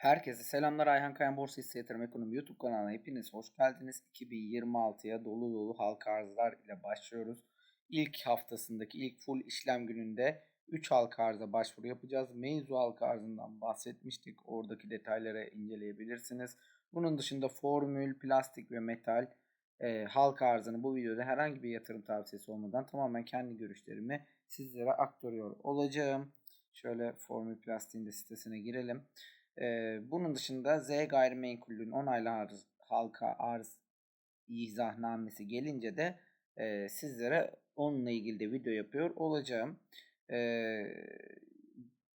Herkese selamlar. Ayhan Kayan Borsa Hisse Yatırım Ekonomi YouTube kanalına hepiniz hoş geldiniz. 2026'ya dolu dolu halka arzlar ile başlıyoruz. İlk haftasındaki ilk full işlem gününde 3 halka arza başvuru yapacağız. Mevzu halka arzından bahsetmiştik. Oradaki detayları inceleyebilirsiniz. Bunun dışında formül, plastik ve metal e, halka arzını bu videoda herhangi bir yatırım tavsiyesi olmadan tamamen kendi görüşlerimi sizlere aktarıyor olacağım. Şöyle formül plastiğin de sitesine girelim. Bunun dışında Z gayrimenkulün onaylı arz, halka arz izahnamesi gelince de e, sizlere onunla ilgili de video yapıyor olacağım. E,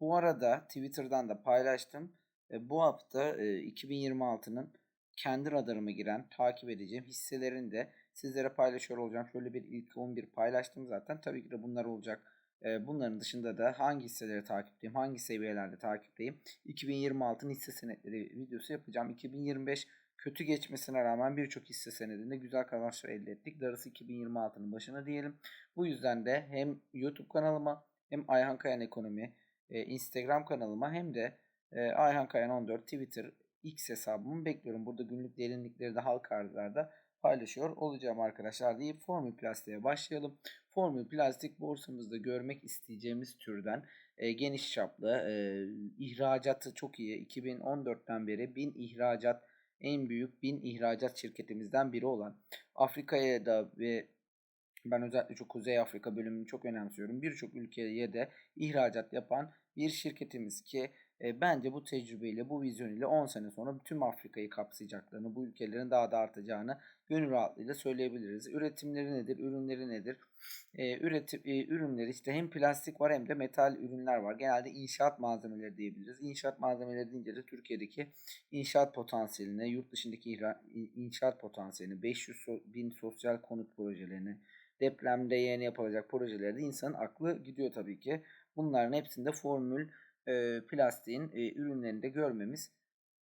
bu arada Twitter'dan da paylaştım. E, bu hafta e, 2026'nın kendi radarıma giren, takip edeceğim hisselerini de sizlere paylaşıyor olacağım. Şöyle bir ilk 11 paylaştım zaten. Tabii ki de bunlar olacak. Bunların dışında da hangi hisseleri takipteyim, hangi seviyelerde takipteyim. 2026'ın hisse senetleri videosu yapacağım. 2025 kötü geçmesine rağmen birçok hisse senedinde güzel kazançlar elde ettik. Darısı 2026'nın başına diyelim. Bu yüzden de hem YouTube kanalıma hem Ayhan Kayan Ekonomi Instagram kanalıma hem de Ayhan Kayan 14 Twitter X hesabımı bekliyorum. Burada günlük derinlikleri de halka arzlarda paylaşıyor olacağım arkadaşlar deyip Formül Plastik'e başlayalım. Formül Plastik borsamızda görmek isteyeceğimiz türden e, geniş çaplı e, ihracatı çok iyi. 2014'ten beri 1000 ihracat en büyük 1000 ihracat şirketimizden biri olan Afrika'ya da ve ben özellikle çok Kuzey Afrika bölümünü çok önemsiyorum. Birçok ülkeye de ihracat yapan bir şirketimiz ki e, bence bu tecrübeyle, bu vizyon ile 10 sene sonra tüm Afrika'yı kapsayacaklarını, bu ülkelerin daha da artacağını gönül rahatlığıyla söyleyebiliriz. Üretimleri nedir, ürünleri nedir? E, üretim, e, ürünleri işte hem plastik var hem de metal ürünler var. Genelde inşaat malzemeleri diyebiliriz. İnşaat malzemeleri deyince de Türkiye'deki inşaat potansiyeline, yurt dışındaki inşaat potansiyelini, 500 bin sosyal konut projelerini, depremde yeni yapılacak projelerde insanın aklı gidiyor tabii ki. Bunların hepsinde formül e, plastiğin e, ürünlerinde görmemiz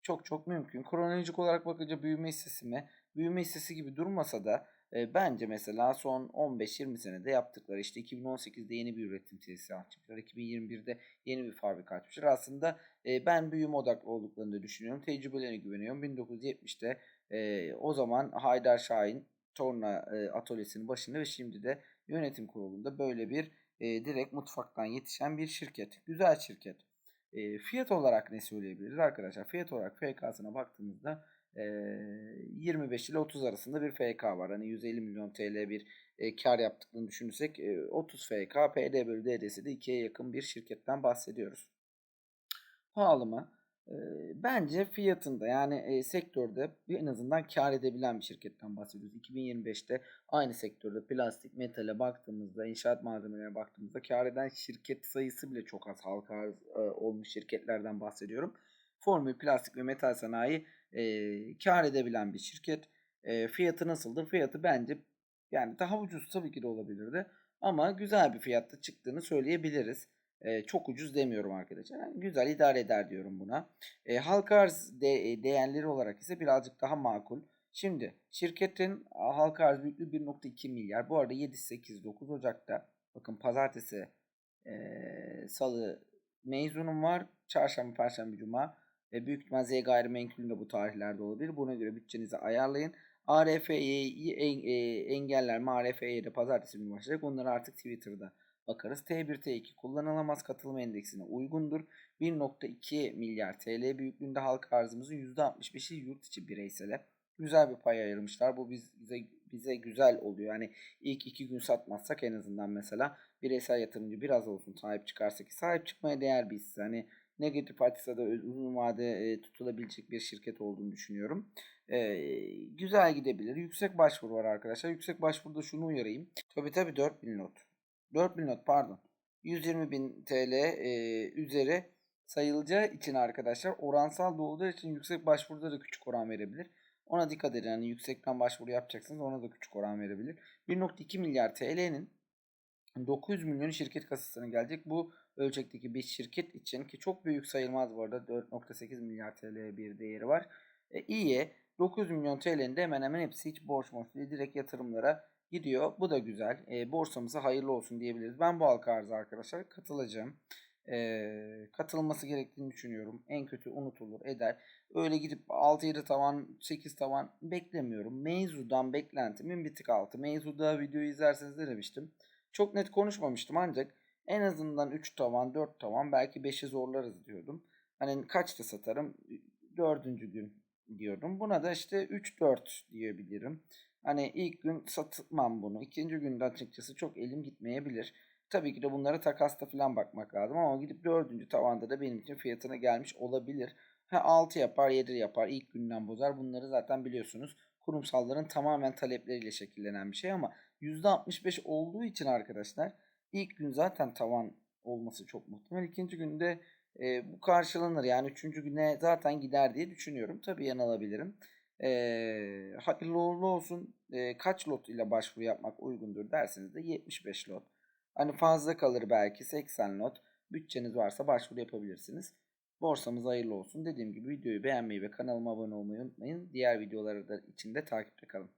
çok çok mümkün. Kronolojik olarak bakınca büyüme hissesi mi? Büyüme hissesi gibi durmasa da e, bence mesela son 15-20 senede yaptıkları işte 2018'de yeni bir üretim tesisi açmışlar. 2021'de yeni bir fabrika açmışlar. Aslında e, ben büyüme odaklı olduklarını düşünüyorum. Tecrübelerine güveniyorum. 1970'te e, o zaman Haydar Şahin Torna e, atölyesinin başında ve şimdi de yönetim kurulunda böyle bir e, direkt mutfaktan yetişen bir şirket. Güzel şirket. E, fiyat olarak ne söyleyebiliriz arkadaşlar? Fiyat olarak FK'sına baktığımızda e, 25 ile 30 arasında bir FK var. Hani 150 milyon TL bir e, kar yaptıklarını düşünürsek e, 30 FK, PD bölü DD'si de 2'ye yakın bir şirketten bahsediyoruz. Pahalı mı? Bence fiyatında yani e, sektörde en azından kar edebilen bir şirketten bahsediyoruz. 2025'te aynı sektörde plastik, metale baktığımızda, inşaat malzemelerine baktığımızda kar eden şirket sayısı bile çok az halka arz e, olmuş şirketlerden bahsediyorum. Formül plastik ve metal sanayi e, kar edebilen bir şirket. E, fiyatı nasıldır? Fiyatı bence yani daha ucuz tabii ki de olabilirdi. Ama güzel bir fiyatta çıktığını söyleyebiliriz. E, çok ucuz demiyorum arkadaşlar. Yani güzel idare eder diyorum buna. E, halka arz de, değerleri olarak ise birazcık daha makul. Şimdi şirketin halka arz büyüklüğü 1.2 milyar. Bu arada 7, 8, 9 Ocak'ta bakın pazartesi, e, salı mezunum var. Çarşamba, perşembe, cuma. E, büyük ihtimal Z gayrimenkulün de bu tarihlerde olabilir. Buna göre bütçenizi ayarlayın. ARF'yi engeller mi? ARF'ye de pazartesi günü başlayacak. Onları artık Twitter'da bakarız. T1 T2 kullanılamaz katılım endeksine uygundur. 1.2 milyar TL büyüklüğünde halka arzımızın %65'i yurt içi bireysele. Güzel bir pay ayırmışlar. Bu bize bize güzel oluyor. Yani ilk iki gün satmazsak en azından mesela bireysel yatırımcı biraz olsun sahip çıkarsa ki sahip çıkmaya değer bir hisse. Hani negatif da uzun vade e, tutulabilecek bir şirket olduğunu düşünüyorum. E, güzel gidebilir. Yüksek başvuru var arkadaşlar. Yüksek başvuruda şunu uyarayım. Tabi tabi 4000 not. 4000 not pardon. 120 bin TL e, üzeri sayılacağı için arkadaşlar oransal doğduğu için yüksek başvuruda da küçük oran verebilir. Ona dikkat edin. Yani yüksekten başvuru yapacaksınız ona da küçük oran verebilir. 1.2 milyar TL'nin 900 milyon şirket kasasına gelecek. Bu ölçekteki bir şirket için ki çok büyük sayılmaz bu arada 4.8 milyar TL bir değeri var. E, iyi. 900 milyon TL'nin de hemen hemen hepsi hiç borç borç değil. Direkt yatırımlara gidiyor. Bu da güzel. E, borsamıza hayırlı olsun diyebiliriz. Ben bu halka arzı arkadaşlar katılacağım. Ee, katılması gerektiğini düşünüyorum. En kötü unutulur eder. Öyle gidip 6-7 tavan 8 tavan beklemiyorum. Meyzu'dan beklentimin bir tık altı. Meyzu'da videoyu izlerseniz de demiştim. Çok net konuşmamıştım ancak en azından 3 tavan 4 tavan belki 5'i zorlarız diyordum. Hani kaçta satarım? 4. gün diyordum. Buna da işte 3-4 diyebilirim. Hani ilk gün satmam bunu. İkinci günde açıkçası çok elim gitmeyebilir. Tabii ki de bunlara takasta falan bakmak lazım ama gidip dördüncü tavanda da benim için fiyatına gelmiş olabilir. Ha 6 yapar 7 yapar ilk günden bozar bunları zaten biliyorsunuz. Kurumsalların tamamen talepleriyle şekillenen bir şey ama %65 olduğu için arkadaşlar ilk gün zaten tavan olması çok muhtemel. İkinci günde e, bu karşılanır yani üçüncü güne zaten gider diye düşünüyorum. Tabii yanılabilirim. E, hayırlı uğurlu olsun. E, kaç lot ile başvuru yapmak uygundur derseniz de 75 lot. Hani fazla kalır belki 80 lot. Bütçeniz varsa başvuru yapabilirsiniz. Borsamız hayırlı olsun. Dediğim gibi videoyu beğenmeyi ve kanalıma abone olmayı unutmayın. Diğer videoları da içinde takipte kalın.